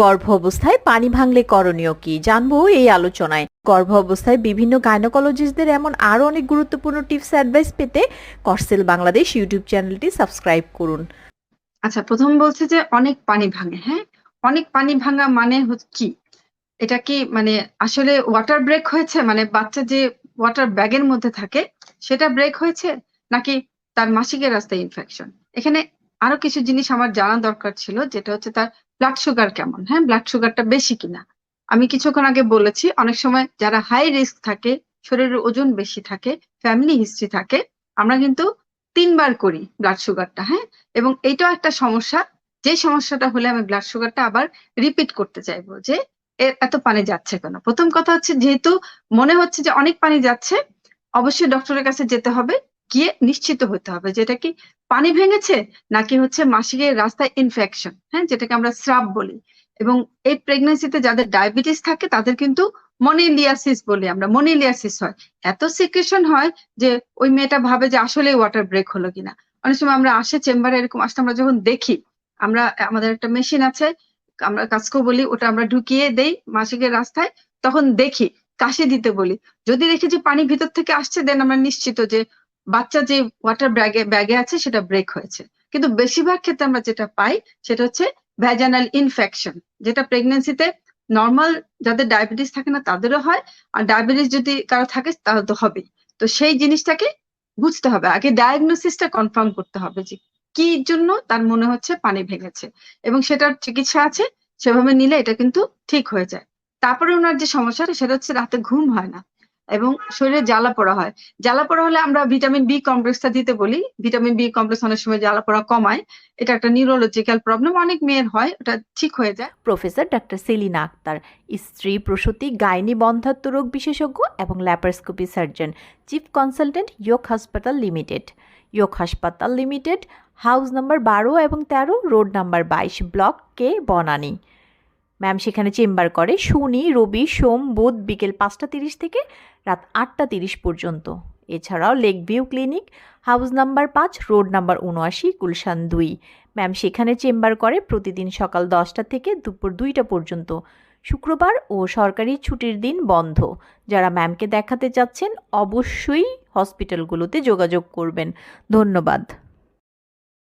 গর্ভ অবস্থায় পানি ভাঙলে করণীয় কি? জানব এই আলোচনায়। গর্ভ অবস্থায় বিভিন্ন গাইনোকোলজিস্টদের এমন আরও অনেক গুরুত্বপূর্ণ টিপস অ্যাডভাইস পেতে করসেল বাংলাদেশ ইউটিউব চ্যানেলটি সাবস্ক্রাইব করুন। আচ্ছা প্রথম বলছে যে অনেক পানি ভাঙে হ্যাঁ? অনেক পানি ভাঙা মানে কি? এটা কি মানে আসলে ওয়াটার ব্রেক হয়েছে? মানে বাচ্চা যে ওয়াটার ব্যাগের মধ্যে থাকে, সেটা ব্রেক হয়েছে? নাকি তার মাসিকের রাস্তায় ইনফেকশন এখানে আরও কিছু জিনিস আমার জানা দরকার ছিল, যেটা হচ্ছে তার ব্লাড সুগার কেমন? হ্যাঁ ব্লাড সুগারটা বেশি কিনা? আমি কিছুক্ষণ আগে বলেছি, অনেক সময় যারা হাই রিস্ক থাকে, শরীরের ওজন বেশি থাকে ফ্যামিলি হিস্ট্রি থাকে, আমরা কিন্তু তিনবার করি ব্লাড সুগারটা হ্যাঁ? এবং এইটাও একটা সমস্যা, যে সমস্যাটা হলে আমি ব্লাড সুগারটা আবার রিপিট করতে চাইব, যে এত পানি যাচ্ছে কেন? প্রথম কথা হচ্ছে, যেহেতু মনে হচ্ছে যে অনেক পানি যাচ্ছে, অবশ্যই ডক্টরের কাছে যেতে হবে গিয়ে নিশ্চিত হতে হবে যেটা কি পানি ভেঙেছে নাকি হচ্ছে মাসিকের রাস্তায় ইনফেকশন হ্যাঁ যেটাকে আমরা স্রাব বলি। এবং এই প্রেগনেন্সিতে যাদের ডায়াবেটিস থাকে, তাদের কিন্তু মনিলিয়াসিস বলি আমরা। মনিলিয়াসিস হয়। এত সিক্রেশন হয় যে ওই মেয়েটা ভাবে যে আসলে ওয়াটার ব্রেক হলো কিনা। অনেক সময় আমরা আসে চেম্বারে এরকম আসলে আমরা যখন দেখি, আমরা, আমাদের একটা মেশিন আছে, আমরা কাজকেও বলি, ওটা আমরা ঢুকিয়ে দেই মাসিকের রাস্তায়, তখন দেখি, কাশি দিতে বলি। যদি দেখি যে পানি ভিতর থেকে আসছে দেন আমরা নিশ্চিত যে বাচ্চা যে ওয়াটার ব্যাগে ব্যাগে আছে, সেটা ব্রেক হয়েছে। কিন্তু বেশিরভাগ ক্ষেত্রে আমরা যেটা পাই, সেটা হচ্ছে ভ্যাজানাল ইনফেকশন যেটা প্রেগনেন্সিতে নর্মাল যাদের ডায়াবেটিস থাকে না, তাদেরও হয়। আর ডায়াবেটিস যদি কারও থাকে, তাহলে তো হবেই। তো সেই জিনিসটাকে বুঝতে হবে। আগে ডায়াগনোসিসটা কনফার্ম করতে হবে যে কি জন্য তার মনে হচ্ছে পানি ভেঙেছে। এবং সেটার চিকিৎসা আছে, সেভাবে নিলে এটা কিন্তু ঠিক হয়ে যায়। তারপরে ওনার যে সমস্যাটা, সেটা হচ্ছে রাতে ঘুম হয় না। এবং শরীরে জ্বালা পোড়া হয়। জ্বালা পোড়া হলে আমরা ভিটামিন বি কমপ্লেক্সটা দিতে বলি। ভিটামিন বি কমপ্লেক্স অনেক সময় জ্বালা পোড়া কমায়। এটা একটা নিউরোলজিক্যাল প্রবলেম অনেক মেয়ের হয়, ওটা ঠিক হয়ে যায়। প্রফেসর ডাক্তার সেলিনা আক্তার, স্ত্রী প্রসূতি, গাইনি বন্ধাত্ম রোগ বিশেষজ্ঞ এবং ল্যাপারস্কোপি সার্জন চিফ কনসালটেন্ট ইয়োক হাসপাতাল লিমিটেড ইয়োক হাসপাতাল লিমিটেড হাউস নাম্বার বারো এবং তেরো রোড নাম্বার বাইশ ব্লক কে বনানী ম্যাম সেখানে চেম্বার করে শনি, রবি, সোম, বুধ বিকেল পাঁচটা তিরিশ থেকে রাত আটটা তিরিশ পর্যন্ত। এছাড়াও lake view clinic, house number পাঁচ, রোড নাম্বার উনআশি গুলশান দুই। ম্যাম সেখানে চেম্বার করে প্রতিদিন সকাল দশটা থেকে দুপুর দুইটা পর্যন্ত। শুক্রবার ও সরকারি ছুটির দিন বন্ধ। যারা ম্যামকে দেখাতে চাচ্ছেন, অবশ্যই হসপিটালগুলোতে যোগাযোগ করবেন। ধন্যবাদ।